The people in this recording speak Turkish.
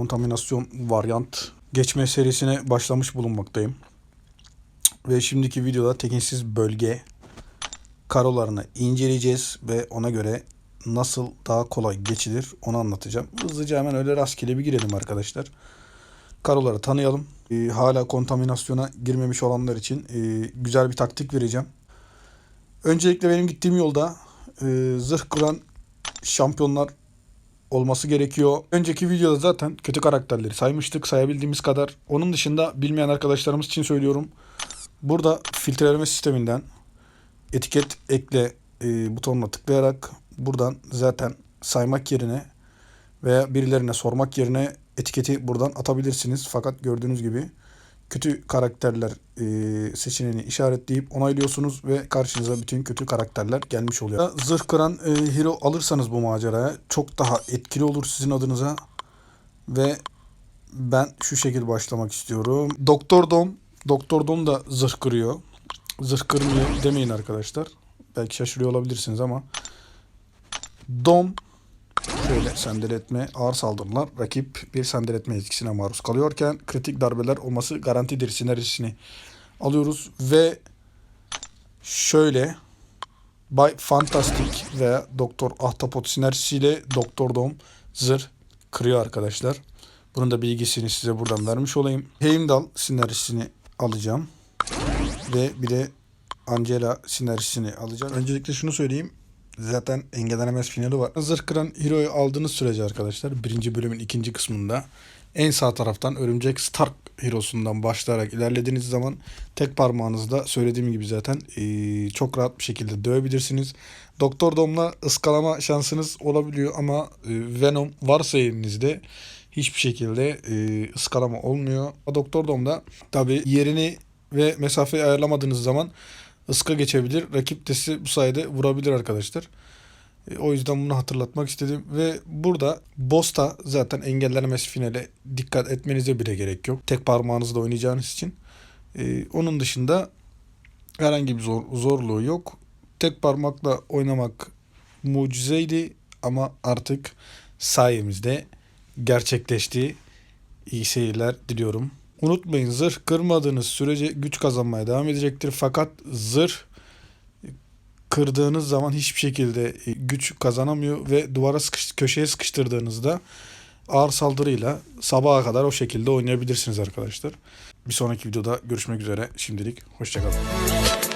kontaminasyon varyant geçme serisine başlamış bulunmaktayım. Ve şimdiki videoda tekinsiz bölge karolarını inceleyeceğiz ve ona göre nasıl daha kolay geçilir onu anlatacağım. Hızlıca hemen öyle rastgele bir girelim arkadaşlar. Karoları tanıyalım. Ee, hala kontaminasyona girmemiş olanlar için e, güzel bir taktik vereceğim. Öncelikle benim gittiğim yolda e, zırh kıran şampiyonlar olması gerekiyor. Önceki videoda zaten kötü karakterleri saymıştık sayabildiğimiz kadar. Onun dışında bilmeyen arkadaşlarımız için söylüyorum. Burada filtreleme sisteminden etiket ekle e, butonuna tıklayarak buradan zaten saymak yerine veya birilerine sormak yerine etiketi buradan atabilirsiniz. Fakat gördüğünüz gibi kötü karakterler e, seçeneğini işaretleyip onaylıyorsunuz ve karşınıza bütün kötü karakterler gelmiş oluyor. Zırh kıran e, hero alırsanız bu maceraya çok daha etkili olur sizin adınıza ve ben şu şekilde başlamak istiyorum. Doktor Dom, Doktor Dom da zırh kırıyor. Zırh kırmıyor demeyin arkadaşlar. Belki şaşırıyor olabilirsiniz ama Dom Şöyle sendeletme, ağır saldırılar rakip bir sendeletme etkisine maruz kalıyorken kritik darbeler olması garantidir sinerjisini alıyoruz ve şöyle Bay Fantastic veya Doktor Ahtapot sinerjisiyle Doktor Dom zırh kırıyor arkadaşlar. Bunun da bilgisini size buradan vermiş olayım. Heimdall sinerjisini alacağım. Ve bir de Angela sinerjisini alacağım. Öncelikle şunu söyleyeyim. Zaten engellenemez finali var. Zırh kıran Hero'yu aldığınız sürece arkadaşlar birinci bölümün ikinci kısmında en sağ taraftan Örümcek Stark Hero'sundan başlayarak ilerlediğiniz zaman tek parmağınızda söylediğim gibi zaten eee, çok rahat bir şekilde dövebilirsiniz. Doktor Dom'la ıskalama şansınız olabiliyor ama eee, Venom varsa elinizde hiçbir şekilde eee, ıskalama olmuyor. Doktor Dom'da tabi yerini ve mesafeyi ayarlamadığınız zaman ıska geçebilir. Rakip de bu sayede vurabilir arkadaşlar. E, O yüzden bunu hatırlatmak istedim. Ve burada Boss'ta zaten engellenemez finale dikkat etmenize bile gerek yok. Tek parmağınızla oynayacağınız için. E, onun dışında herhangi bir zor, zorluğu yok. Tek parmakla oynamak mucizeydi ama artık sayemizde gerçekleşti. İyi seyirler diliyorum. Unutmayın zırh kırmadığınız sürece güç kazanmaya devam edecektir. Fakat zırh kırdığınız zaman hiçbir şekilde e, güç kazanamıyor ve duvara sıkış, köşeye sıkıştırdığınızda ağır saldırıyla sabaha kadar o şekilde oynayabilirsiniz arkadaşlar. Bir sonraki videoda görüşmek üzere. Şimdilik hoşçakalın.